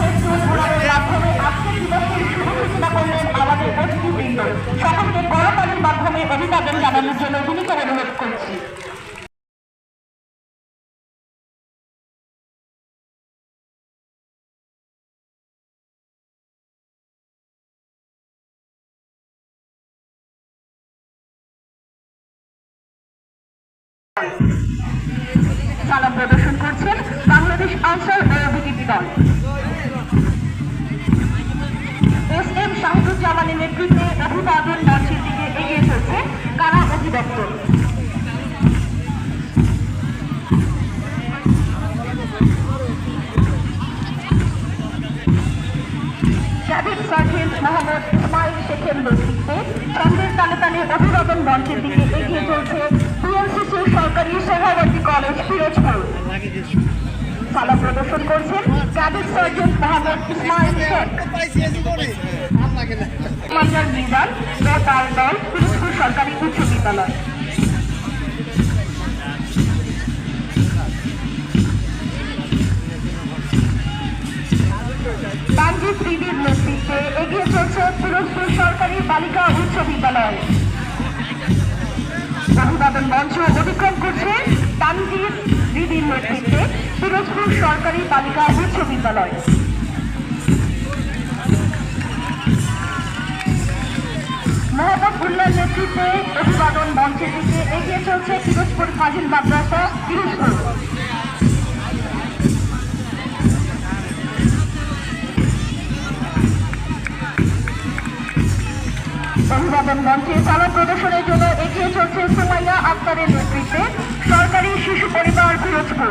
শেষ চুল ঘোরানোর মাধ্যমে সকলকে অভিবাদন জানানোর জন্য বিনীত অনুরোধ করছি সালাম প্রদর্শন করছেন বাংলাদেশ আনসার ও বিজেপি দল এস এম শাহিদুজ্জামানের নেতৃত্বে অভিবাদন মঞ্চের দিকে এগিয়ে চলছে কারা অধিদপ্তর। পিএনসিসি সরকারি সভাপতি কলেজ পিরোজপুর সালাম প্রদর্শন করছেন ক্যাডেট সার্জেন্ট মোহাম্মদ ইসমাইল শেখ। মিজান ও তার দল পিরোজপুর সরকারি উচ্চ বিদ্যালয়। তানজিৎ দিদির নেতৃত্বে এগিয়ে চলছে উচ্চ বিদ্যালয়। অভিবাদন মঞ্চ অতিক্রম পিরোজপুর সরকারি বালিকা উচ্চ বিদ্যালয়। মোহাম্মদ নেতৃত্বে অভিবাদন মঞ্চের দিকে এগিয়ে চলছে পিরোজপুর ফাজিল মাদ্রাসা পিরোজপুর অভিবাদন মঞ্চে চালক প্রদর্শনের জন্য এগিয়ে চলছে সুমাইয়া আক্তারের নেতৃত্বে সরকারি শিশু পরিবার পিরোজপুর